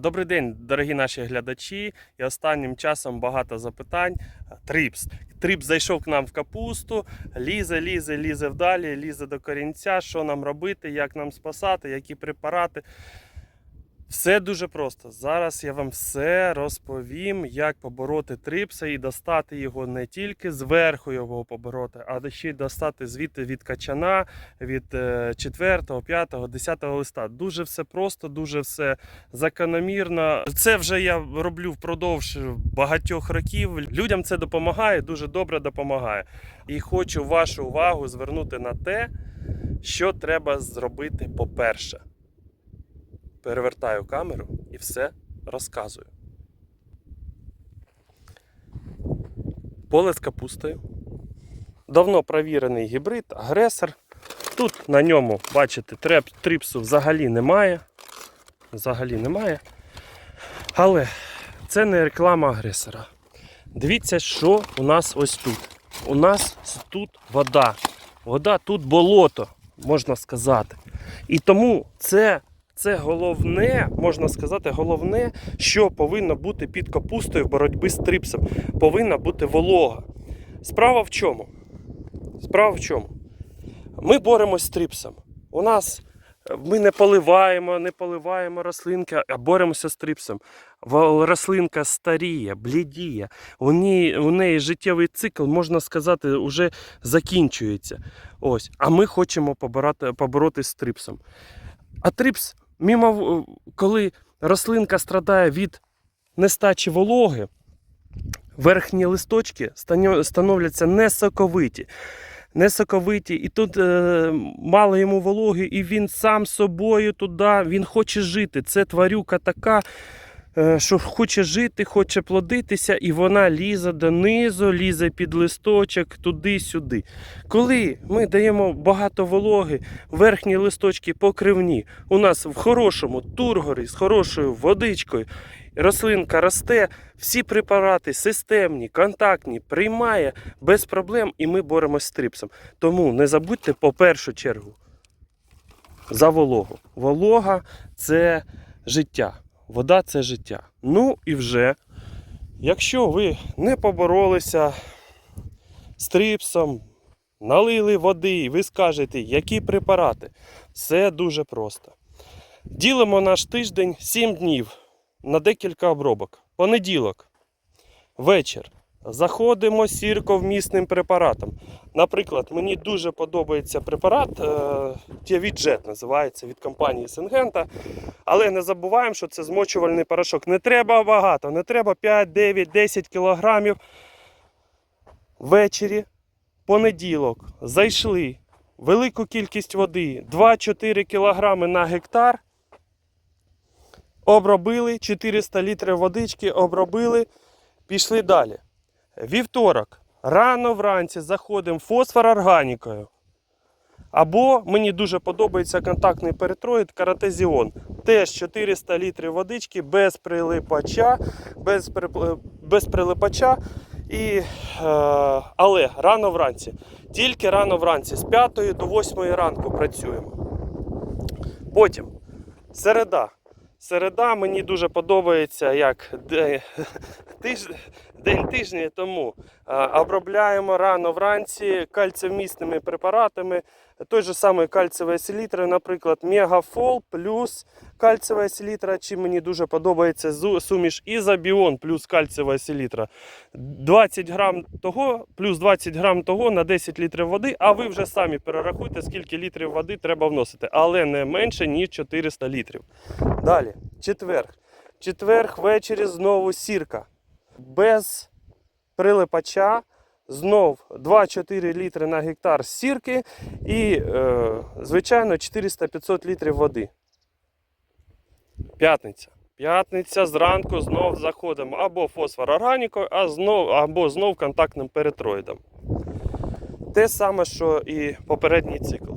Добрий день, дорогі наші глядачі. І останнім часом багато запитань. Трипс. Трипс зайшов к нам в капусту, лізе, лізе, лізе вдалі, лізе до корінця. Що нам робити, як нам спасати, які препарати. Все дуже просто. Зараз я вам все розповім, як побороти трипса і достати його не тільки зверху його побороти, а ще й достати звідти від качана, від 4, 5, 10 листа. Дуже все просто, дуже все закономірно. Це вже я роблю впродовж багатьох років. Людям це допомагає, дуже добре допомагає. І хочу вашу увагу звернути на те, що треба зробити по-перше. Перевертаю камеру і все розказую. Поле з капустою. Давно провірений гібрид, агресор. Тут на ньому, бачите, треп, трипсу взагалі немає. Взагалі немає. Але це не реклама агресора. Дивіться, що у нас ось тут. У нас тут вода. Вода тут болото, можна сказати. І тому це, це головне, можна сказати, головне, що повинно бути під капустою в боротьбі з трипсом. Повинна бути волога. Справа в чому? Справа в чому? Ми боремось з трипсом. У нас е, ми не поливаємо, не поливаємо рослинки, а боремося з трипсом. Рослинка старіє, блідіє. У неї, у неї життєвий цикл, можна сказати, вже закінчується. Ось. А ми хочемо побороти, поборотись з трипсом. А трипс, мімо, коли рослинка страдає від нестачі вологи, верхні листочки становляться несоковиті. Несоковиті, і тут е, мало йому вологи, і він сам собою туди, він хоче жити. Це тварюка така, що хоче жити, хоче плодитися, і вона лізе донизу, лізе під листочок, туди-сюди. Коли ми даємо багато вологи, верхні листочки покривні, у нас в хорошому тургорі з хорошою водичкою, рослинка росте, всі препарати системні, контактні, приймає без проблем, і ми боремось з трипсом. Тому не забудьте по першу чергу за вологу. Волога це життя. Вода це життя. Ну і вже, якщо ви не поборолися з трипсом, налили води, і ви скажете, які препарати, все дуже просто. Ділимо наш тиждень 7 днів на декілька обробок. Понеділок, вечір. Заходимо сірковмісним препаратом. Наприклад, мені дуже подобається препарат Тіавіджет називається від компанії Сингента. Але не забуваємо, що це змочувальний порошок. Не треба багато, не треба 5, 9, 10 кілограмів. Ввечері, понеділок, зайшли велику кількість води, 2-4 кілограми на гектар. Обробили 400 літрів водички, обробили, пішли далі. Вівторок, рано вранці заходимо фосфор органікою. Або мені дуже подобається контактний перитроїд каратезіон. Теж 400 літрів водички без прилипача, без, при- без прилипача. І, е, але рано вранці. Тільки рано вранці, з 5 до 8 ранку працюємо. Потім середа. Середа мені дуже подобається як де- тиж... день тижня тому. Обробляємо рано вранці кальцієвмісними препаратами. Той же самий кальцієвий селітра, наприклад, Мегафол плюс кальцієва селітра, чи мені дуже подобається суміш Ізобіон плюс кальцієва селітра. 20 грам того, плюс 20 грам того на 10 літрів води, а ви вже самі перерахуйте, скільки літрів води треба вносити, але не менше, ніж 400 літрів. Далі, четверг. Четверг ввечері знову сірка. Без прилипача. Знов 2-4 літри на гектар сірки і, е, звичайно, 400-500 літрів води. П'ятниця. П'ятниця зранку знов заходимо або фосфорорганікою, а знов, або знов контактним перитроїдом. Те саме, що і попередній цикл.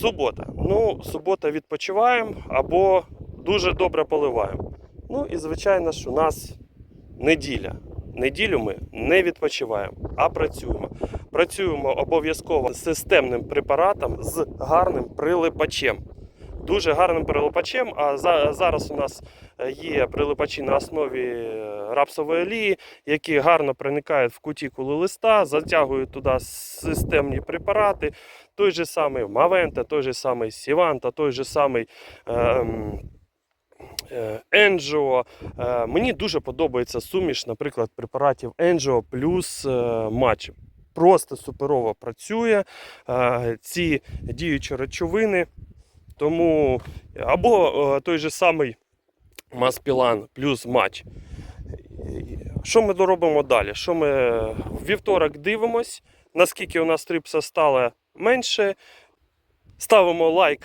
Субота. Ну, субота відпочиваємо або дуже добре поливаємо. Ну і звичайно ж у нас неділя. Неділю ми не відпочиваємо, а працюємо. Працюємо обов'язково системним препаратом з гарним прилипачем. Дуже гарним прилипачем. А за, зараз у нас е, є прилипачі на основі е, рапсової олії, які гарно проникають в кутікулу листа, затягують туди системні препарати. Той же самий Мавента, той же самий Сіванта, той же самий. ем, е, Енджо. Е, Мені дуже подобається суміш, наприклад, препаратів Енджо плюс е, матч. Просто суперово працює е, ці діючі речовини. Тому або той же самий Маспілан плюс матч. Що ми доробимо далі? Що ми в вівторок дивимось, наскільки у нас трипса стало менше. Ставимо лайк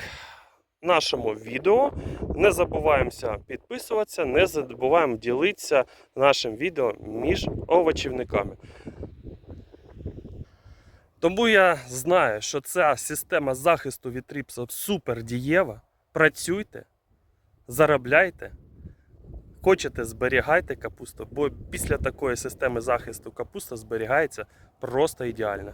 нашому відео. Не забуваємося підписуватися, не забуваємо ділитися нашим відео між овочівниками. Тому я знаю, що ця система захисту від трипса супер дієва. Працюйте, заробляйте. Хочете, зберігайте капусту, бо після такої системи захисту капуста зберігається просто ідеально.